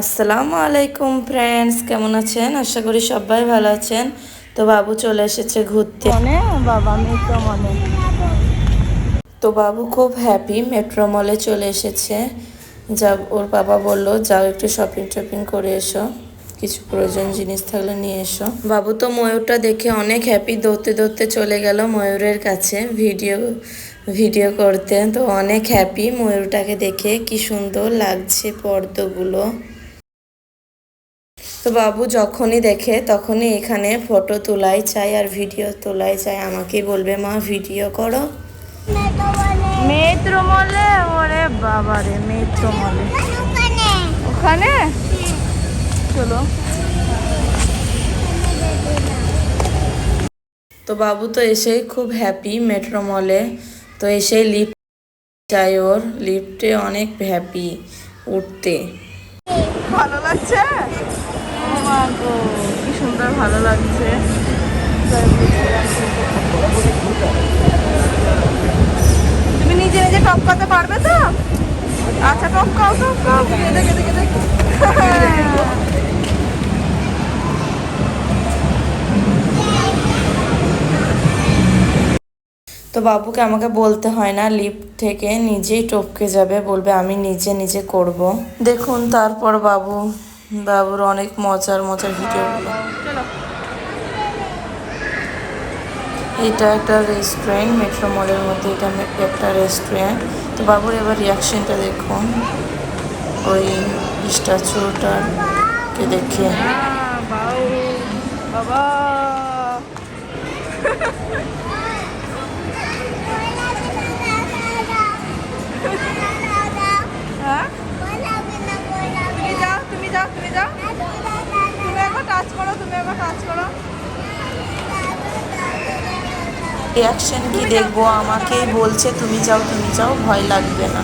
আসসালামু আলাইকুম ফ্রেন্ডস কেমন আছেন? আশা করি সবাই ভালো আছেন। তো বাবু চলে এসেছে ঘুরতে। মনে? বাবা মেয়ে মনে তো বাবু খুব হ্যাপি মেট্রো মলে চলে এসেছে। যা ওর বাবা বলল যাও একটু শপিং টপিং করে এসো। কিছু প্রয়োজন জিনিস থাকলে নিয়ে এসো। বাবু তো ময়ূরটা দেখে অনেক হ্যাপি দৌড়তে দৌড়তে চলে গেল ময়ূরের কাছে। ভিডিও ভিডিও করতে। তো অনেক হ্যাপি ময়ূরটাকে দেখে। কি সুন্দর লাগছে পর্দগুলো। তো বাবু যখনই দেখে তখনই এখানে ফটো তোলাই চাই আর ভিডিও তোলাই চাই। আমাকেই বলবে মা ভিডিও করো। মেট্রো মলে? ওরে বাবা রে মেট্রো মলে। ওখানে? চলো। তো বাবু তো এসেই খুব হ্যাপি মেট্রো মলে। তো এসেই লিফট চাই ওর। লিফটে অনেক হ্যাপি উঠতে। ভালো লাগছে? কি সুন্দর ভালো লাগছে। তুমি নিজে নিজে টপকাতে পারবে তো? আচ্ছা টপকাও টপকাও তো বাবুকে আমাকে বলতে হয় না লিফট থেকে নিজেই টপকে যাবে, বলবে আমি নিজে নিজে করব। দেখুন, তারপর বাবু। বাবুর অনেক মজার মজার ভিডিওগুলো এটা একটা রেস্টুরেন্ট মেট্রো মলের মধ্যে এটা একটা রেস্টুরেন্ট তো বাবুর এবার রিয়াকশনটা দেখুন। ওই স্ট্যাচুটাকে দেখে। বাউ বাবা। রিয়াকশন কি দেখব? আমাকেই বলছে, তুমি যাও তুমি যাও, ভয় লাগবে না।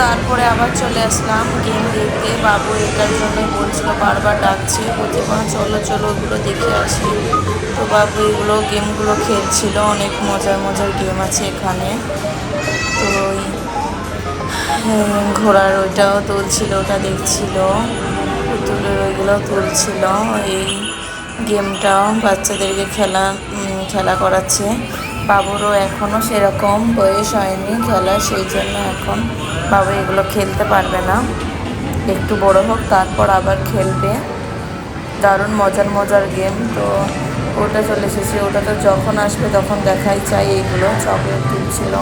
তারপরে আবার চলে আসলাম গেম দেখতে। বাবু এটার জন্য বলছিল, বারবার ডাকছে, বলছে, মা, চলো চলো, ওগুলো দেখে আসি। তো বাবু এগুলো গেমগুলো খেলছিল, অনেক মজার মজার গেম আছে এখানে। ঘোড়ার ওইটাও তুলছিল, ওটা দেখছিল। পুতুলের ওইগুলোও তুলছিল, এই গেমটাও বাচ্চাদেরকে খেলা খেলা করাচ্ছে। বাবুরও এখনও সেরকম বয়স হয়নি খেলা, সেই জন্য এখন বাবু এগুলো খেলতে পারবে না। একটু বড় হোক, তারপর আবার খেলবে। দারুণ মজার মজার গেম। তো ওটা চলে এসেছে, ওটা তো যখন আসবে তখন দেখাই চাই এইগুলো চকলেট তুলছিল।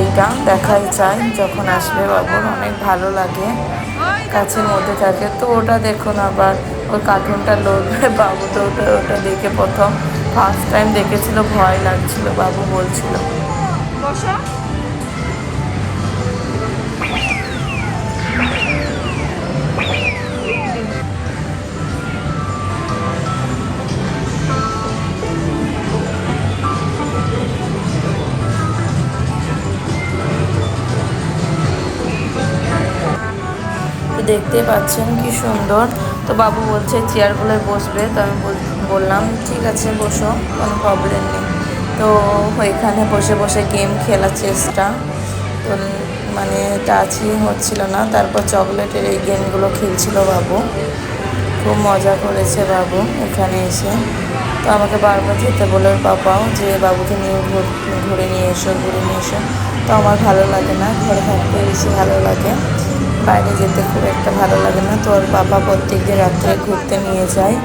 এইটা দেখাই চাই যখন আসবে বাবুর, অনেক ভালো লাগে। কাছের মধ্যে থাকে। তো ওটা দেখুন আবার ওই কার্টুনটা লড়বে বাবু তো ওটা ওটা দেখে প্রথম ফার্স্ট টাইম দেখেছিল, ভয় লাগছিল, বাবু বলছিল। বসো। দেখতে পাচ্ছেন কি সুন্দর। তো বাবু বলছে চেয়ারগুলোয় বসবে, তো আমি বল- বললাম, ঠিক আছে, বসো, কোনো প্রবলেম নেই। তো ওইখানে বসে বসে গেম খেলার চেষ্টা। তো মানে টাচই হচ্ছিল না। তারপর চকলেটের এই গেমগুলো খেলছিল বাবু। খুব মজা করেছে বাবু এখানে এসে। তো আমাকে বারবার যেতে বলে বাবাও যে বাবুকে নিয়ে ঘুর- ঘুরে নিয়ে এসো, ঘুরে নিয়ে এসো। তো আমার ভালো লাগে না, ঘরে থাকতে বেশি ভালো লাগে। বাইরে যেতে খুব একটা ভালো লাগে না। তো ওর বাবা প্রত্যেকদিন রাত্রে ঘুরতে নিয়ে যায়।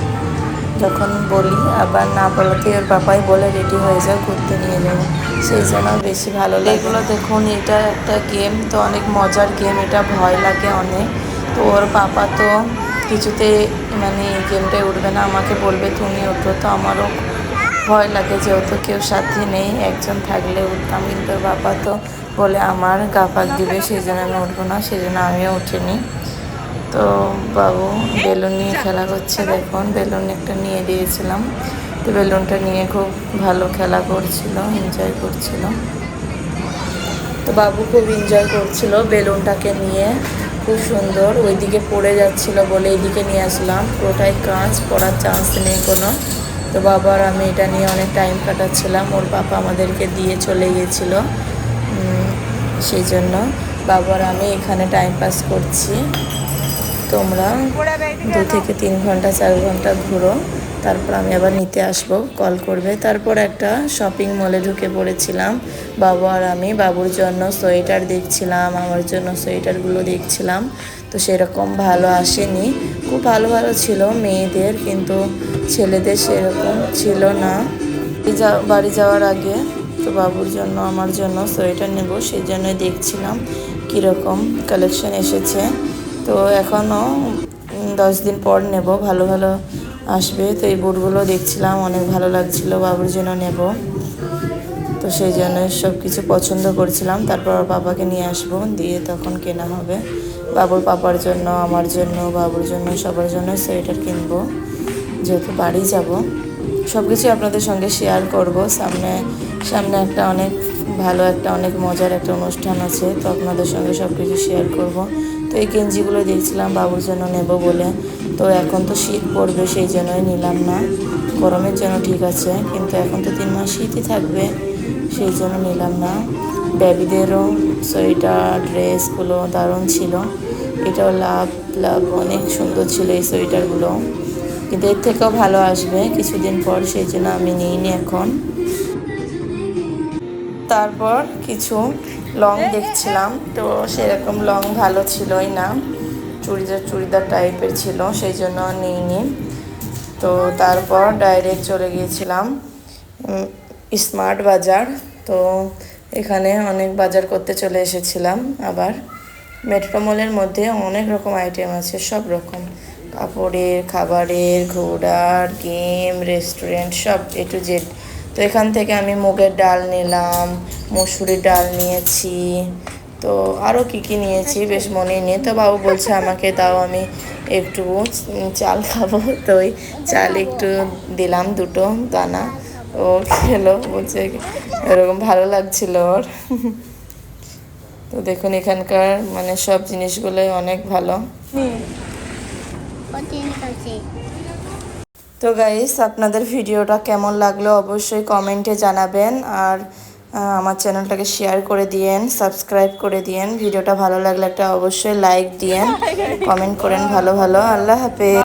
যখন বলি আবার না বলাতে ওর বাবাই বলে, রেডি হয়ে যাও, ঘুরতে নিয়ে যাব। সেই জন্য বেশি ভালো লাগে এগুলো দেখুন, এটা একটা গেম, তো অনেক মজার গেম, এটা ভয় লাগে অনেক। তো ওর পাপা তো কিছুতে মানে এই গেমটায় উঠবে না। আমাকে বলবে, তুমি ওঠো। তো আমারও ভয় লাগে যেহেতু কেউ সাথে নেই, একজন থাকলে উঠতাম। কিন্তু বাবা তো বলে, আমার গা পাক দিবে সেই জন্য আমি উঠবো না সেই জন্য আমিও উঠিনি। তো বাবু বেলুন নিয়ে খেলা করছে, দেখুন, বেলুন একটা নিয়ে দিয়েছিলাম। তো বেলুনটা নিয়ে খুব ভালো খেলা করছিল এনজয় করছিল। তো বাবু খুব এনজয় করছিল বেলুনটাকে নিয়ে। খুব সুন্দর, ওইদিকে পড়ে যাচ্ছিল বলে এইদিকে নিয়ে আসলাম। পুরোটাই কাঁচ পড়ার চান্স নেই কোনো। তো বাবা আর আমি এটা নিয়ে অনেক টাইম কাটাচ্ছিলাম। ওর পাপা আমাদেরকে দিয়ে চলে গিয়েছিল। সেই জন্য বাবার, আমি এখানে টাইম পাস করছি। তোমরা দু থেকে তিন ঘণ্টা, চার ঘণ্টা ঘুরো। তারপর আমি আবার নিতে আসব কল করবে। তারপর একটা শপিং মলে ঢুকে পড়েছিলাম। বাবা আর আমি বাবুর জন্য সোয়েটার দেখছিলাম, আমার জন্য সোয়েটারগুলো দেখছিলাম। তো সেরকম ভালো আসেনি। খুব ভালো ভালো ছিল মেয়েদের, কিন্তু ছেলেদের সেরকম ছিল না। বাড়ি যাওয়ার আগে তো বাবুর জন্য, আমার জন্য সোয়েটার নেব, সেই জন্যই দেখছিলাম কীরকম কালেকশন এসেছে। তো এখনও দশ দিন পর নেব, ভালো ভালো আসবে। তো এই বুটগুলো দেখছিলাম, অনেক ভালো লাগছিল, বাবুর জন্য নেব। তো সেই জন্য সব কিছু পছন্দ করছিলাম, তারপর বাবাকে নিয়ে আসব, দিয়ে তখন কেনা হবে। বাবুর পাপার জন্য, আমার জন্য, বাবুর জন্য, সবার জন্য সোয়েটার কিনবো, যেহেতু বাড়ি যাব। সব কিছু আপনাদের সঙ্গে শেয়ার করব। সামনে সামনে একটা অনেক ভালো, একটা অনেক মজার একটা অনুষ্ঠান আছে, তো আপনাদের সঙ্গে সব কিছু শেয়ার করব। তো এই গেঞ্জিগুলো দেখছিলাম, বাবুর জন্য নেব বলে। তো এখন তো শীত পড়বে, সেই জন্যই নিলাম না। গরমের জন্য ঠিক আছে, কিন্তু এখন তো তিন মাস শীতই থাকবে, সেই জন্য নিলাম না। বেবিদেরও সোয়েটার ড্রেসগুলো দারুণ ছিল। এটাও লাভ লাভ, অনেক সুন্দর ছিল এই সোয়েটারগুলো। কিন্তু এর থেকেও ভালো আসবে কিছুদিন পর, সেই জন্য আমি নিইনি এখন। তারপর কিছু লং দেখছিলাম, তো সেরকম লং ভালো ছিলই না। চুড়িদার চুড়িদার টাইপের ছিল, সেই জন্য নিইনি। তো তারপর ডাইরেক্ট চলে গিয়েছিলাম স্মার্ট বাজার। তো এখানে অনেক বাজার করতে চলে এসেছিলাম আবার। মেট্রো মলের মধ্যে অনেক রকম আইটেম আছে, সব রকম। কাপড়ের, খাবারের, ঘোড়ার, গেম, রেস্টুরেন্ট, সব এ টু জেড তো এখান থেকে আমি মুগের ডাল নিলাম, মসুরির ডাল নিয়েছি, তো আরও কী কী নিয়েছি বেশ মনে নেই। তো বাবু বলছে আমাকে দাও, আমি একটু চাল খাব। তো ওই চাল একটু দিলাম দুটো দানা। ও খেলো, বলছে এরকম ভালো লাগছিল ওর। তো দেখুন, এখানকার মানে সব জিনিসগুলোই অনেক ভালো। তো গাইস আপনাদের ভিডিওটা কেমন লাগল অবশ্যই কমেন্টে জানাবেন আর আমার চ্যানেলটাকে শেয়ার করে দিয়েন সাবস্ক্রাইব করে দিয়েন। ভিডিওটা ভালো লাগলে একটা অবশ্যই লাইক দিয়েন কমেন্ট করেন ভালো ভালো। আল্লাহ হাফেজ।